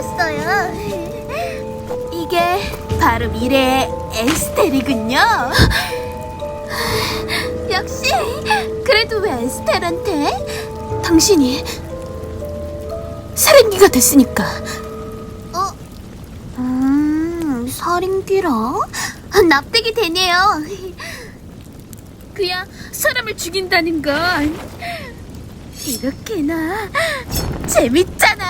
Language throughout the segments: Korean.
찾았어요. 이게 바로 미래의 에스텔이군요. 역시 그래도 왜 에스텔한테? 당신이 살인귀가 됐으니까. 어? 음, 살인귀라? 납득이 되네요. 그야 사람을 죽인다는 건 이렇게나 재밌잖아.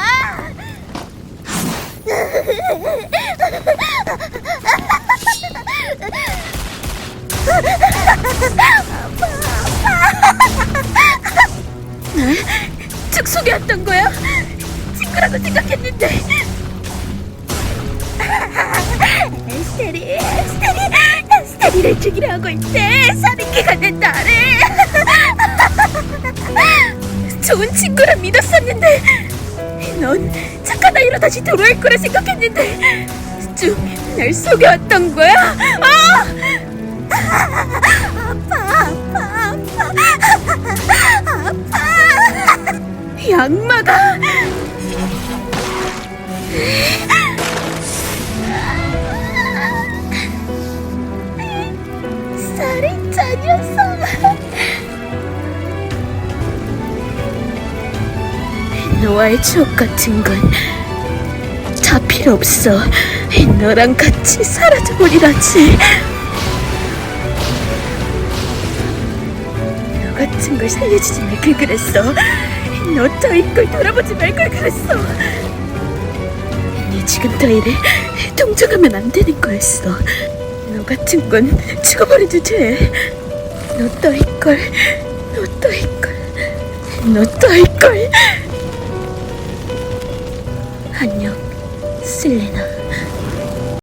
날 축소개였던 거야? 친구라고 생각했는데. 에스테리, 에스테리, 에스테리를 죽이려 하고 있대. 살인귀가 된 나를. 좋은 친구라 믿었었는데 넌 착한 아이로 다시 돌아올 거라 생각했는데 쭉날 속여왔던 거야. 아! 아파, 아파, 아파, 아파. 양마다. 살인 자 녀석. 너와의 추억 같은 건 다 필요 없어. 너랑 같이 사라져버리라지. 너 같은 걸 살려주지 말걸 그랬어. 너 따위 걸 돌아보지 말걸 그랬어. 네 지금 따위를 동정하면 안 되는 거였어. 너 같은 건 죽어버려도 돼. 너 따위 걸, 너 따위 걸, 너 따위 걸. 안녕, 셀레나.